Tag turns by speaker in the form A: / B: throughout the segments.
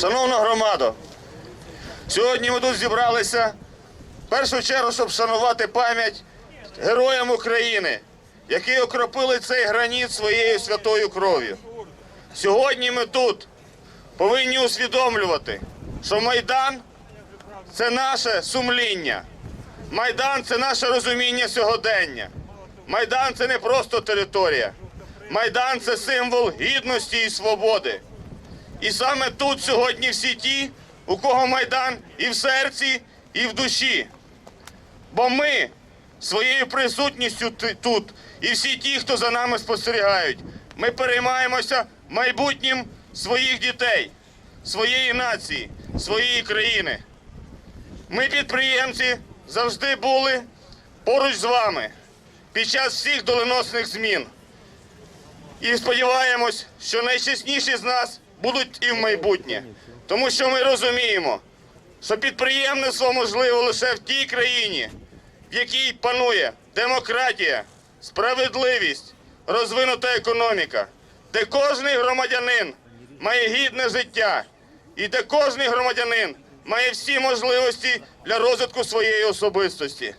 A: Шановна громадо, сьогодні ми тут зібралися в першу чергу, щоб шанувати пам'ять героям України, які окропили цей граніт своєю святою кров'ю. Сьогодні ми тут повинні усвідомлювати, що Майдан це наше сумління. Майдан це наше розуміння сьогодення. Майдан це не просто територія. Майдан це символ гідності і свободи. І саме тут сьогодні всі ті, у кого Майдан і в серці, і в душі. Бо ми своєю присутністю тут, і всі ті, хто за нами спостерігають, ми переймаємося майбутнім своїх дітей, своєї нації, своєї країни. Ми, підприємці, завжди були поруч з вами під час всіх доленосних змін. І сподіваємось, що найчесніші з нас будуть і в майбутнє. Тому що ми розуміємо, що підприємництво можливо лише в тій країні, в якій панує демократія, справедливість, розвинута економіка, де кожний громадянин має гідне життя, і де кожний громадянин має всі можливості для розвитку своєї особистості.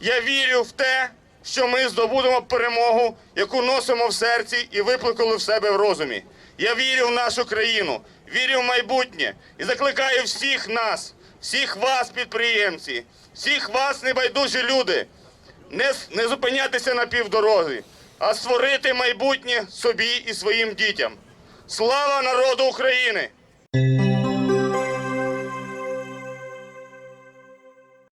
A: Я вірю в те, що ми здобудемо перемогу, яку носимо в серці і викликали в себе в розумі. Я вірю в нашу країну, вірю в майбутнє і закликаю всіх нас, всіх вас, підприємці, всіх вас, небайдужі люди, не, не зупинятися на півдороги, а створити майбутнє собі і своїм дітям. Слава народу України!